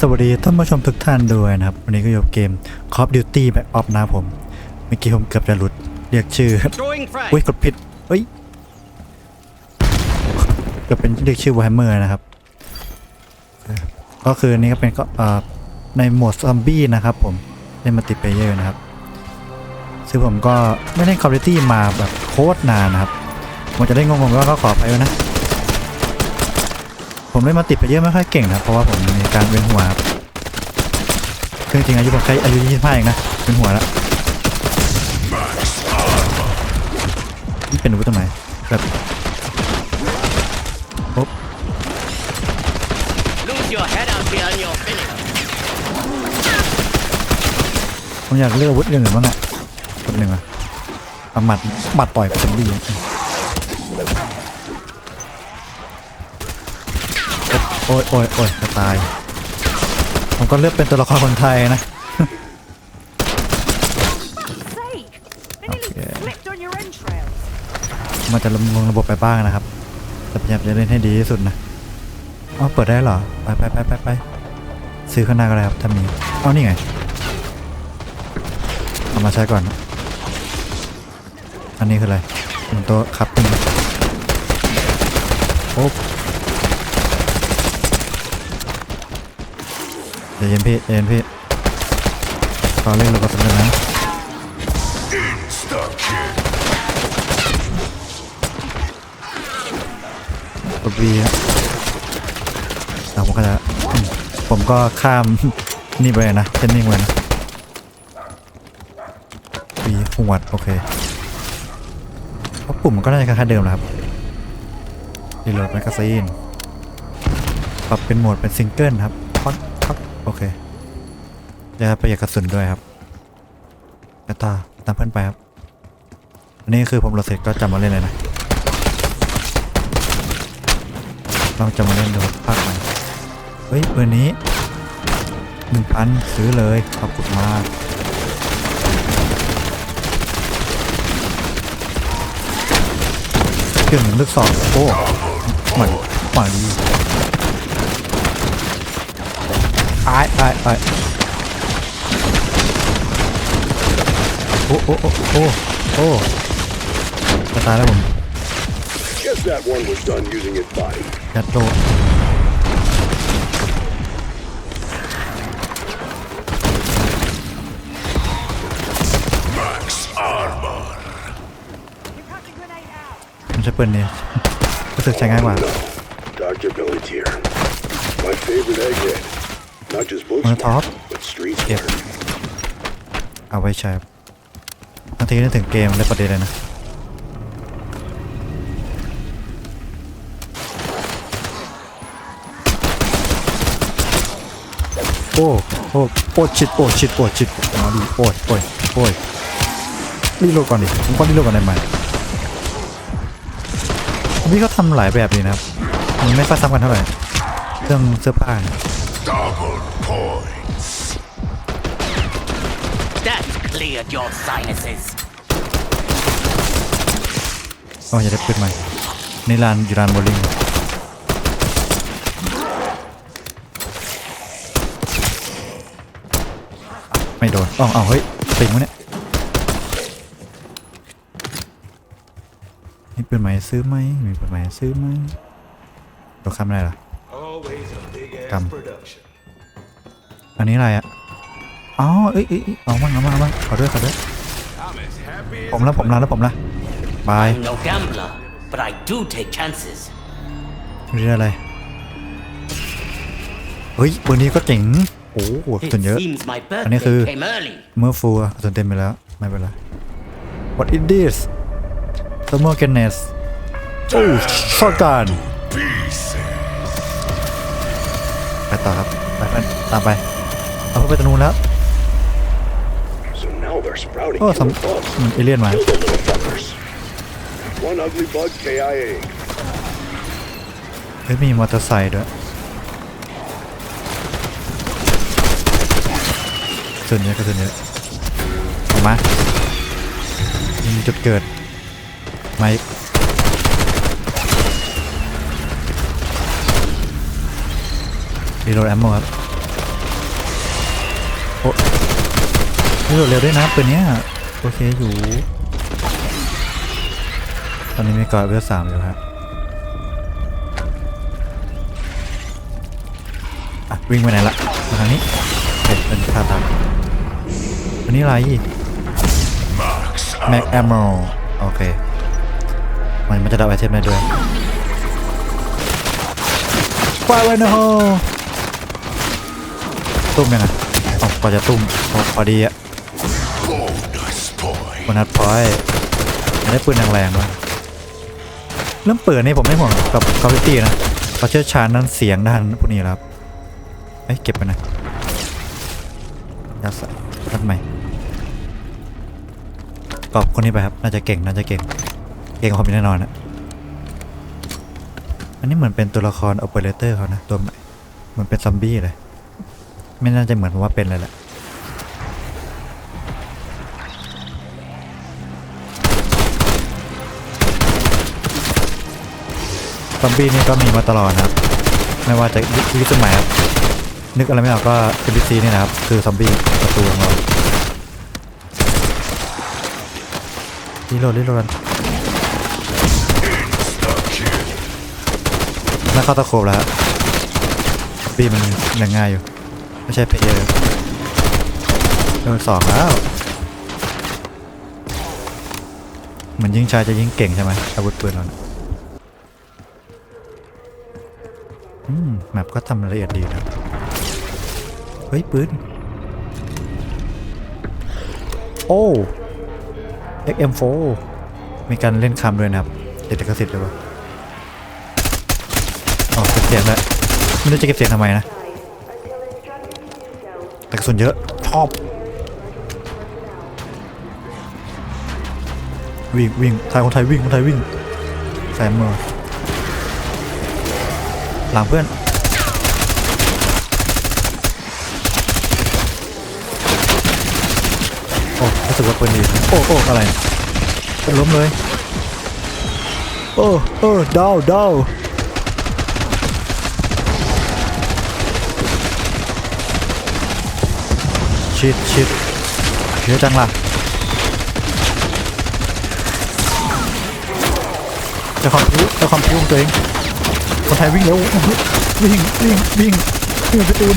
สวัสดีท่านผู้ชมทุกท่านด้วยนะครับ วันนี้ก็อยู่กับเกม Call of Duty Black Ops นะครับผม เมื่อกี้ผมเกือบจะหลุด เรียกชื่อ Throwing frag. อุ้ยกดผิดเฮ้ยเกือบเป็นเรียกชื่อว a ร์เมอร์นะครับเออก็คือนี่ก็เป็นก็เอ่อในโหมดซอมบี้นะครับผมเล่นมัลติเพลเยอร์นะครับ ซึ่งผมก็ไม่เล่น Call of Duty มาแบบโคตรนานนะครับผมจะได้งงๆก็ก็ขออภัยด้วยนะ ผมเล่นมัลติเพลเยอร์ไม่ค่อยเก่งนะครับเพราะว่าผมมีการเวียนหัวครับคือจริงๆอายุผมแค่อายุ25เองนะเวียนหัวแล้วนี่เป็นอาวุธตรงไหนแบบปุ๊บ Lose your head out here and you're finished. ผมอยากเลือกอาวุธอย่างอื่นบ้างอะคนหนึ่งอะเอาหมัดหมัดต่อยกับซอ อ้ยโอ้ยโอ้ยจะตาย ผมก็เลือกเป็นตัวละครคนไทยนะ sake! They nearly Okay. flipped on your entrails. มันจะลงระบบไปบ้างนะครับ แต่พยายามจะเล่นให้ดีที่สุดนะอ๋อเปิดได้เหรอ ไปไปไปไปไปซื้อข้างหน้าก็ได้ครับถ้ามีเอานี่ไง เอามาใช้ก่อน อันนี้คืออะไรมันตัวคับปิ้งโอ้ ใจเย็นพี่เย็นพี่ตอนเล่นเราก็สำเร็จนะกดวีอะแล้วผมก็จะผมก็ข้ามนี่ไปเลยนะเทนนิ่งไปนะวีหวดโอเคเพราะปุ่มมันก็น่าจะคล้ายเดิมนะครับรีโหลดแมกกาซีนปรับเป็นโหมดเป็นซิงเกิลครับ พักพักโอเคจะประหยัดกระสุนด้วยครับกระตาตามเพื่อนไปครับอันนี้คือผมโหลดเสร็จก็จำมาเล่นเลยนะลองจะมาเล่นดูภาคใหม่เฮ้ยเบอร์นี้หนึ่งพันซื้อเลยขอบคุณมากเครื่องหนึ่งลึกสองโอ้หมันหมันดีไอ้ไอ้ไอ้โอ้โอ้โอ้โอ้โอ้จะตายแล้วผม Guess that one was done using its body. ยัดโดด You cracked a grenade out. มันใช้ปืนนี้ รู้สึกใช้ง่ายกว่า Dr. Billy's here. My favorite egghead. Not just book Molotov? smart, but street Yep. smart. เอาไว้ใช้ครับบางทีนึกถึงเกมและประเด็นเลยนะโอ้โอ้โอ้ชิดโอ้ชิดโอ้ชิดมาดิโอ้ยโอ้ยโอ้ยรีโหลดก่อนดิผมก็รีโหลดก่อนได้ไหมพี่เขาทำหลายแบบดีนะครับมันไม่ค่อยซ้ำกันเท่าไหร่เรื่องเสื้อผ้าเนี่ย That cleared your sinuses. ก็จะได้ปืนใหม่นี่ลานอยู่ลานโบว์ลิ่งไม่โดนอ๋อเอาเฮ้ยติงวะเนี่ยมีปืนใหม่ซื้อไหมมีปืนใหม่ซื้อไหมเราข้ามไม่ได้เหรอ Always a อันนี้อะไรอะอ๋อเอ้ยเอ้ยเอ้ยเอาบ้างเอาบ้างเอาบ้างขอด้วยขอด้วย I'm as happy ผมละผมละแล้วผมละบาย I'm no gambler, but I do take chances. นี่อะไร เฮ้ยเบอร์นี้ก็เจ๋ง โอ้โห It ส่วนเยอะ seems my Anh ấy birthday thư. came early. เมื่อฟูอะส่วนเต็มไปแล้ว ไม่เป็นไร What is this Thermal Ganes โอ้ช็อตกันไปต่อครับ ไปเพื่อนตามไป เอาเพื่อนไปตรงนู้นแล้ว So now they're sprouting Oh, killer some- bugs. อืมเอเลี่ยนมา Kill the little fuckers. One ugly bug KIA. เฮ้ยมีมอเตอร์ไซค์ด้วยส่วนเยอะก็ส่วนเยอะออกมามีจุดเกิดมาอีกรีโหลดแอมโมครับ โอ้ รีโหลดเร็วด้วยนะปืนเนี้ยโอเคอยู่ตอนนี้มีกอดเวลสามอยู่ครับอะวิ่งไปไหนละมาทางนี้เป็นเป็นท่าทาอันนี้อะไรแม็กแอมโมโอเค มันมันจะดับไอเทมได้ด้วยปล่อยไว้นะโฮตุ้มยังไงอ๋อกว่าจะตุ้มพอพอดีอะ บนัดพอยได้ปืนแรงๆด้วยเรื่องปืนนี่ผมไม่ห่วงกับคอมพิวตี้นะเขาเชี่ยวชาญนั้นเสียงด้านพวกนี้ครับเอ้ยเก็บไปนะยัดใส่ยัดใหม่ตอบคนนี้ไปครับ น่าจะเก่ง น่าจะเก่ง เก่งกว่าผมแน่นอนนะอันนี้เหมือนเป็นตัวละครโอเปอเรเตอร์เขานะ ตัวใหม่ เหมือนเป็นซอมบี้เลย ไม่น่าจะเหมือนว่าเป็นเลยแหละ ซอมบี้นี่ก็มีมาตลอดนะครับ ไม่ว่าจะยุคยุคสมัยครับ นึกอะไรไม่ออกก็ NPC นี่นะครับ คือซอมบี้ประตูของเรารีโหลดรีโหลดกันน่าเข้าตะโขบแล้วซอมบี้มันยังง่ายอยู่ ไม่ใช่เพลเยอร์โดนสองแล้ว เหมือนยิงชายจะยิงเก่งใช่ไหมอาวุธปืนเรานะ อืมแมปก็ทำละเอียดดีนะเฮ้ยปืนโอ้ XM4 มีการเล่นคำด้วยนะครับติดลิขสิทธิ์ด้วยวะอ๋อเก็บเสียงแล้วยไม่รู้จะเก็บเสียงทำไมนะแต่กระสุนเยอะ ชอบ วิ่งวิ่งไทยคนไทยวิ่งคนไทยวิ่งแซมเมอร์ หลังเพื่อน โอ้รู้สึกว่าปืนดีโอ้โอ้อะไรเป็นล้มเลย โอ้โอ้ดาวดาวชิดชิดเยอะจังล่ะจะความพิวจะความพิวของตัวเอง คนไทยวิ่งเร็ววิ่งวิ่งวิ่งวิ่งไปตูน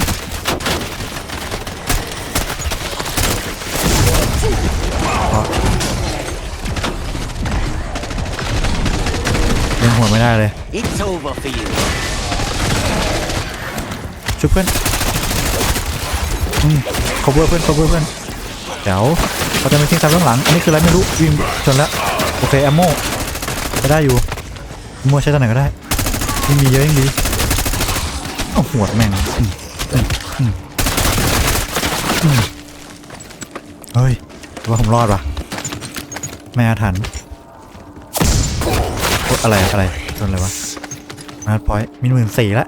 เล่นหัวไม่ได้เลย It's over for you. ช่วยเพื่อนอืม cover เพื่อน cover เพื่อนเดี๋ยวเขาจะไม่ทิ้งตามข้างหลัง อันนี้คืออะไรไม่รู้วิ่งชนแล้ว โอเคแอมโม่จะได้อยู่แอมโม่ใช้ตอนไหนก็ได้ ยิ่งมีเยอะยิ่งดีเอาหัวแม่งอืมอืมอืมอืมเฮ้ยแต่ว่าผมรอดว่ะไม่อาถรรพ์โอ๊ยอะไรอะไรโดนอะไรวะมาพอยมีหมื่นสี่ละ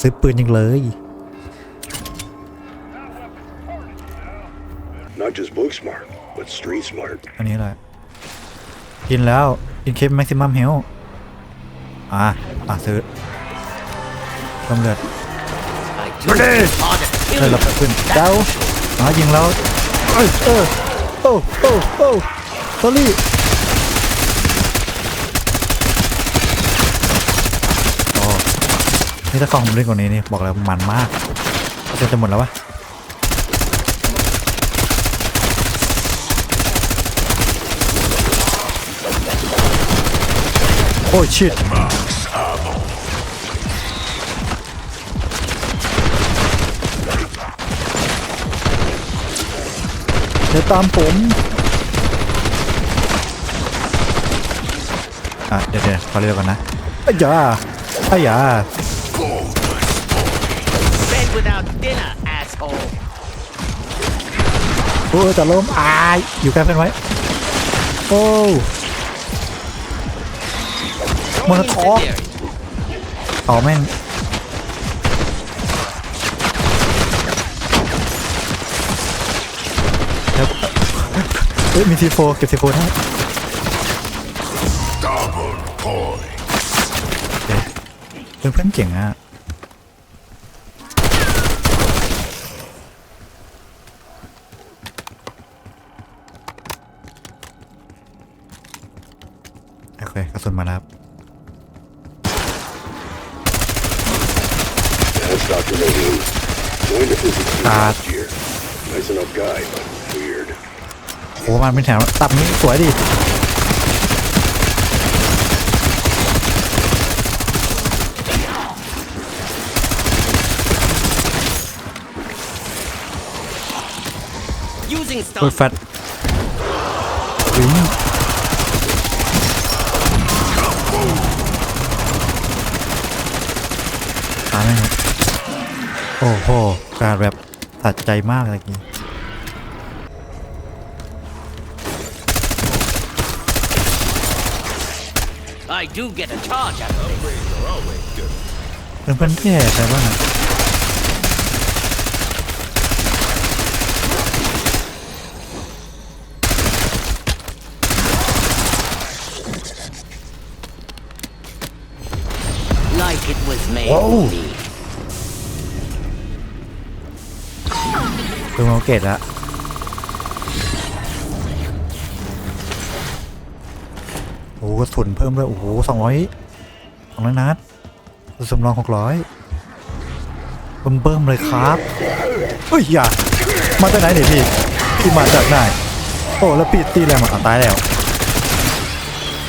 ซื้อปืนยังเลย Not just book smart, but street smart. อันนี้อะไรกินแล้วกินเคปแม็กซิมัมเฮล อะอะซื้อเพิ่มเลือด I do take harder to ได้ kill รับ you. ขึ้นเจ้าอ๋อยิงแล้วเอ้ยเออโอ้โอ้โอ้สอรี่โอ้นี่ถ้าของผมเล่นกว่านี้นี่บอกแล้วมันมากจะจะหมดแล้ววะโอ้ยชิต ดี๋ยวตามผมอะเดี๋ยวเดี๋ยวขอเรียกก่อนนะอ้ยาอ้ยา Bed without dinner, asshole. โอ้ยจะล้มอายอยู่ใกล้เพื่อนไว้ โอ้ Throwing Molotov. incendiary. ต่อแม่ง ครับเฮ้ยมีซีโฟเก็บซีโฟได้เพื่อนเพื่อนเก่งอะโอเคกระสุนมาแล้ว That's Dr. Levine. Joined the physics team Ah. last year. Nice enough guy, but โอ้มันเป็นแถวตับนี้สวยดิ Using เปิด stun. แฟตวิ่งตายไหมครับ โอ้โห การแบบตัดใจมากเลยกี้ I do get a charge out of this. เพื่อนเพื่อนๆพี่แห่ใครบ้างอะ Like it was made Whoa. for me. เพิ่งมาเกตละ กระสุนเพิ่มด้วยโอ้โหสองร้อยสองร้อยนัดกระสุนสำรองหกร้อยเบิ่มเบิ่มเลยครับเฮ้ยอย่ามาจากไหนเนี่ยพี่พี่มาจากไหนโอ้แล้วพี่ตีแรงมาอะตายแล้ว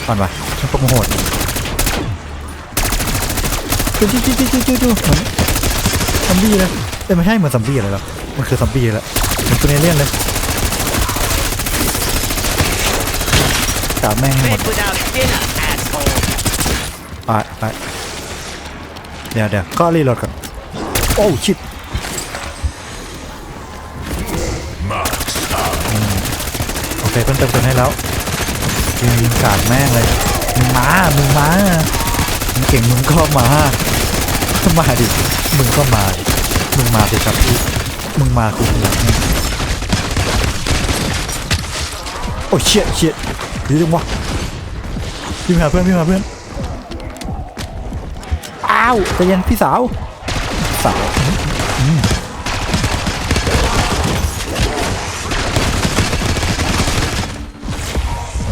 ก่อนวะมันตกมาโหดจู้จู้จู้จู้จู้จู้เหมือนซอมบี้เลยเอ้ยไม่ใช่เหมือนซอมบี้อะไรหรอกมันคือซอมบี้แหละเหมือนตัวเนเลี่ยนเลยาบแม่งหม Bed ด without dinner, asshole. ไปไปเดี๋ยวเดี๋ยวก็รีโหลดก่อนโอ้ชิดอืมโอเคเพิ่มเติมเติมให้แล้วยิงยิงกาดแม่งเลยมึงมามึงมามึงเก่งมึงก็มามาดิมึงก็มาดิมึงมาสิครับพี่มึงมาคุณหลังนี่โอ้เชี่ยเชี่ย ดีจังวะพี่มาหาเพื่อนพี่มาหาเพื่อนอ้าวใจเย็นพี่สาวสาว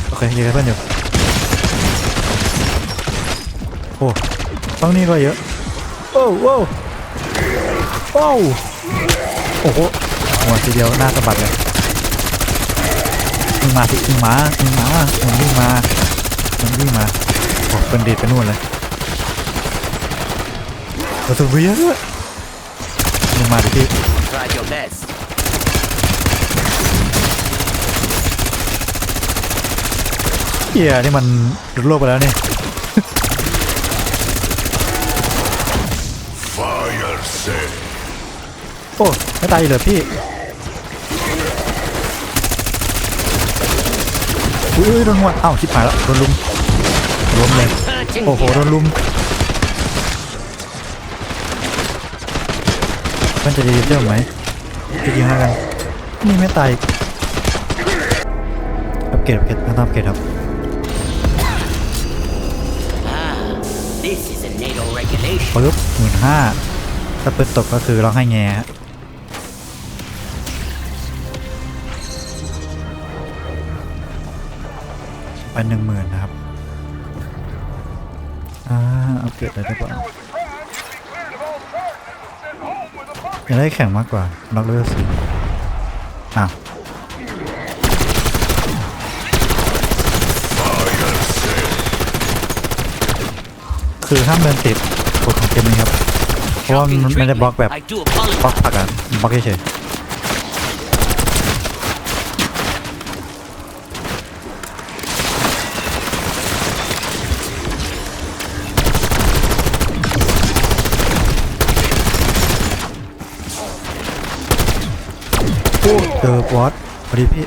โอเคยิงเพื่อนอยู่โอ้ต้องนี่ก็เยอะโอ้โอ้โอ้โอ้โหหัวทีเดียวหน้าสะบัดเลย งมาสิมึงมามึงมามึงวิ่งมามึงวิ่งมาโอ้เป็นดีดไปนู่นเลยกระสุนเยอะด้วยมึงมาดิพี่ Try your best. เฮียนี่มันหลุดโลกไปแล้วนี่ Fire sale. โอ้ไม่ตายอีกเลยพี่ อุ้ยโดนหัวอ้าวชิบหายแล้วโดนลุมล้มเลย Hurting โอ้โหโด here. นลุมเพื่อนจะดีเจ้าไหมจะยิงแล้วกันนี่ไม่ตายอีกอัปเกรดอัปเกรดต้องอัปเกรดครับ Ah, this is a NATO regulation. ปึ๊บหมื่นห้าถ้าปืนตกก็คือร้องให้แง่ ไปหนึ่งหมื่นนะครับ อ่าอัปเกรดอะไรได้บ้างอยากได้แข่งมากกว่าน็อกเลเวลสี่อ้าวคือห้ามเดินติดกฎของเกมนี้ครับ เพราะว่ามันไม่ได้บล็อกแบบบล็อกผักอะบล็อกเฉย เจอบอสพอดีพี่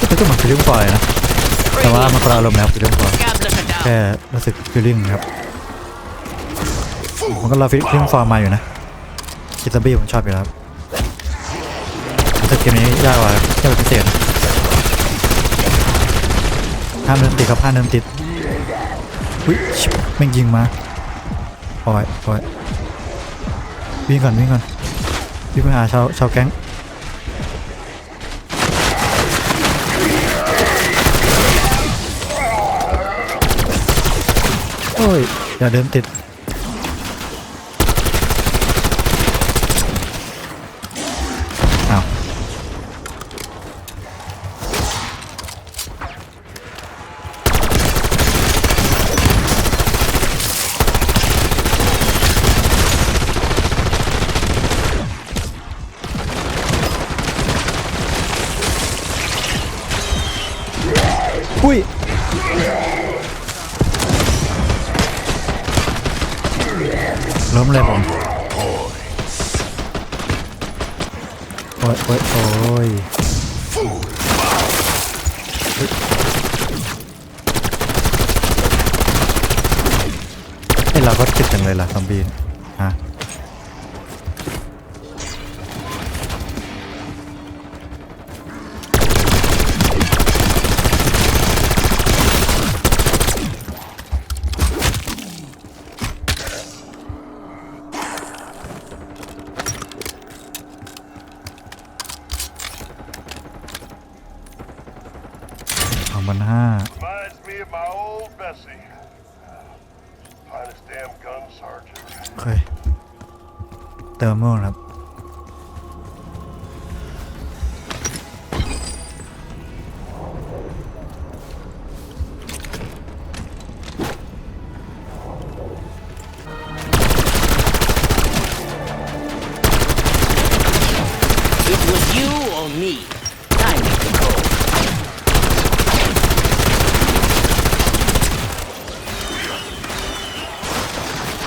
ก็เป็นก็เหมือนฟิลลิ่งฟอยนะ แต่ว่ามันคนละอารมณ์นะครับฟิลลิ่งฟอยแค่รู้สึกฟีลลิ่งครับผมก็รอฟีลลิ่งฟอร์มมาอยู่นะคิดซัมบี้ผมชอบอยู่แล้วรู้สึกเกมนี้ยากกว่ายากเป็นพิเศษห้ามเดินติดครับห้ามเดินติดวิชิบแม่งยิงมาปล่อยปล่อยวิ่งก่อนวิ่งก่อน 92 sao sao cắn. ôi giờ đến thịt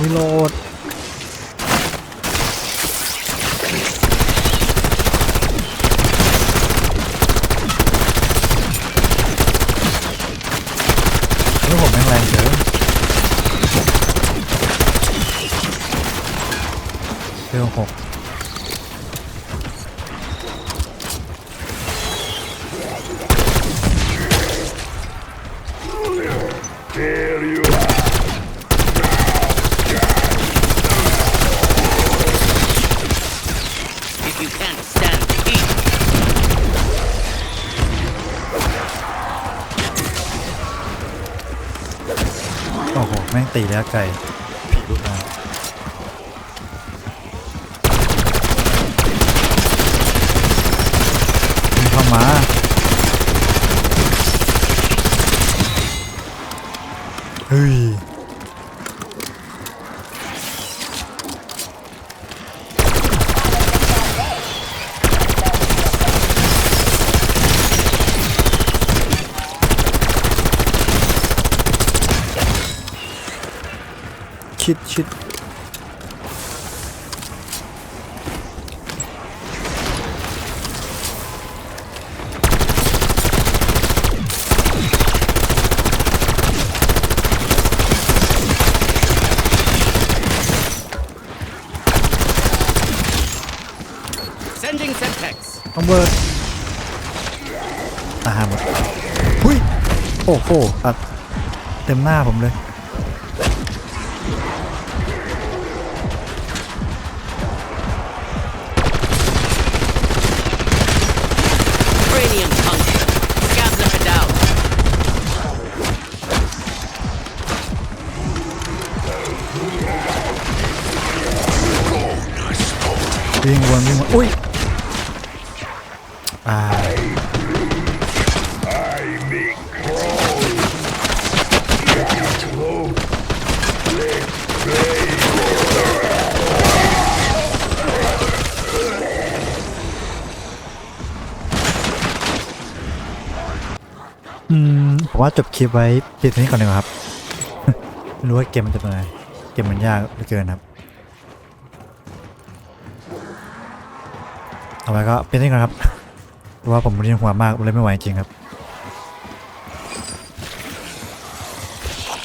โหลดนี่ผมแม่งแรงเยอะเร็วหก There you are. If you can't stand the heat, โอ้โห แม่งตีแล้วไก่ผีลูกมามันเข้ามา เฮ้ย ชิดชิด sending Semtex. ต้องเบิร์ดอาหารหมดหุยโอ้โหอัดเต็มหน้าผมเลย Cranium puncture. Scabs up and down. วิ่งวนวิ่งวนอุ้ย อ่าอืมผมว่าจบคลิปไว้เพียงเท่านี้ก่อนดีกว่าครับ ไม่รู้ว่าเกมมันจะเป็นไงเกมมันยากเหลือเกินครับ เอาไว้ก็เพียงเท่านี้ก่อนครับ เพราะว่าผมเรียนหัวมากเลยไม่ไหวจริงครับ